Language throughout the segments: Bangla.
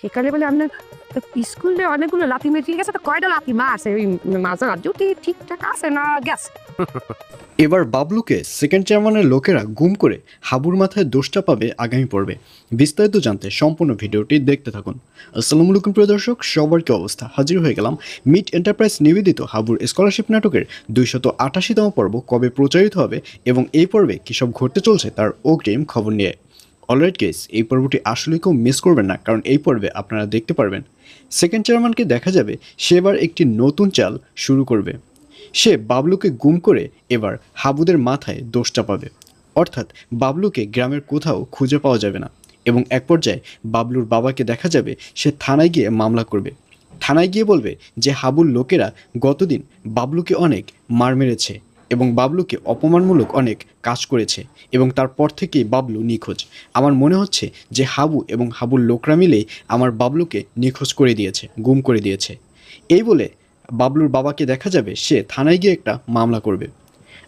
সেখানে বলে আপনার স্কুলে অনেকগুলো লাথি ঠিক আছে, তো কয়টা লাথি মারছে ওই মাঝে যদি ঠিকঠাক আছে না গেছে? এবার বাবলুকে সেকেন্ড চেয়ারম্যানের লোকেরা গুম করে হাবুর মাথায় দোষটা পাবে আগামী পর্বে। বিস্তারিত জানতে সম্পূর্ণ ভিডিওটি দেখতে থাকুন। আসসালামু আলাইকুম, প্রিয় দর্শক, সবার কি অবস্থা? হাজির হয়ে গেলাম মিট এন্টারপ্রাইজ নিবেদিত হাবুর স্কলারশিপ নাটকের দুইশত আটাশিতম পর্ব কবে প্রচারিত হবে এবং এই পর্বে কী সব ঘটতে চলছে তার অগ্রিম খবর নিয়ে। অলরাইট কেস এই পর্বটি আসলে কেউ মিস করবেন না, কারণ এই পর্বে আপনারা দেখতে পারবেন। সেকেন্ড চেয়ারম্যানকে দেখা যাবে, সে এবার একটি নতুন চাল শুরু করবে। সে বাবলুকে গুম করে এবার হাবুদের মাথায় দোষ চাপাবে অর্থাৎ বাবলুকে গ্রামের কোথাও খুঁজে পাওয়া যাবে না এবং এক পর্যায়ে বাবলুর বাবাকে দেখা যাবে, সে থানায় গিয়ে মামলা করবে। থানায় গিয়ে বলবে যে হাবুর লোকেরা গতদিন বাবলুকে অনেক মার মেরেছে। এবং বাবলুকে অপমানমূলক অনেক কাজ করেছে এবং তারপর থেকেই বাবলু নিখোঁজ। আমার মনে হচ্ছে যে হাবু এবং হাবুর লোকরা মিলেই আমার বাবলুকে নিখোঁজ করে দিয়েছে, গুম করে দিয়েছে। এই বলে বাবলুর বাবাকে দেখা যাবে সে থানায় গিয়ে একটা মামলা করবে।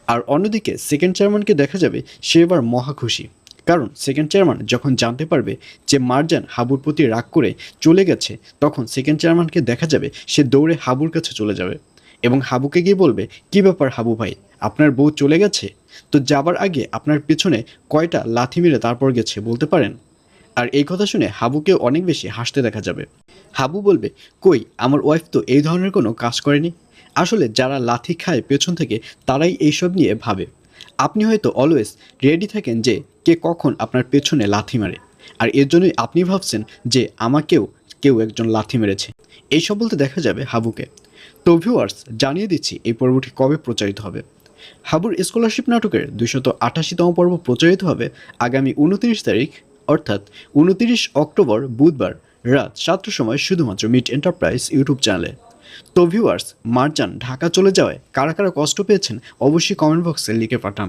আর অন্যদিকে সেকেন্ড চেয়ারম্যানকে দেখা যাবে সে এবার মহা খুশি। কারণ সেকেন্ড চেয়ারম্যান যখন জানতে পারবে যে মারজান হাবুর প্রতি রাগ করে চলে গেছে, তখন সেকেন্ড চেয়ারম্যানকে দেখা যাবে সে দৌড়ে হাবুর কাছে চলে যাবে। এবং হাবুকে গিয়ে বলবে, কি ব্যাপার হাবু ভাই? আপনার বউ চলে গেছে? তো যাবার আগে আপনার পেছনে কয়টা লাথি মেরে তারপর গেছে, বলতে পারেন? আর এই কথা শুনে হাবুকে অনেক বেশি হাসতে দেখা যাবে। হাবু বলবে, কই, আমার ওয়াইফ তো এই ধরনের কোনো কাজ করেনি। আসলে যারা লাথি খায় পেছন থেকে, তারাই এইসব নিয়ে ভাবে। আপনি হয়তো অলওয়েজ রেডি থাকেন যে কে কখন আপনার পেছনে লাথি মারে। আর এর জন্যই আপনি ভাবছেন যে আমাকেও কেউ একজন লাথি মেরেছে। এইসব বলতে দেখা যাবে হাবুকে। তো ভিউয়ার্স জানিয়ে দিচ্ছি এই পর্বটি কবে প্রচারিত হবে। হাবুর স্কলারশিপ নাটকের দুইশত আঠাশিতম পর্ব প্রচারিত হবে আগামী উনত্রিশ তারিখ, অর্থাৎ উনত্রিশ অক্টোবর বুধবার রাত সাতটার সময় শুধুমাত্র মিট এন্টারপ্রাইজ ইউটিউব চ্যানেলে। তো ভিউয়ার্স মার্জান, ঢাকা চলে যাওয়ায় কারা কারা কষ্ট পেয়েছেন, অবশ্যই কমেন্ট বক্সে লিখে পাঠান।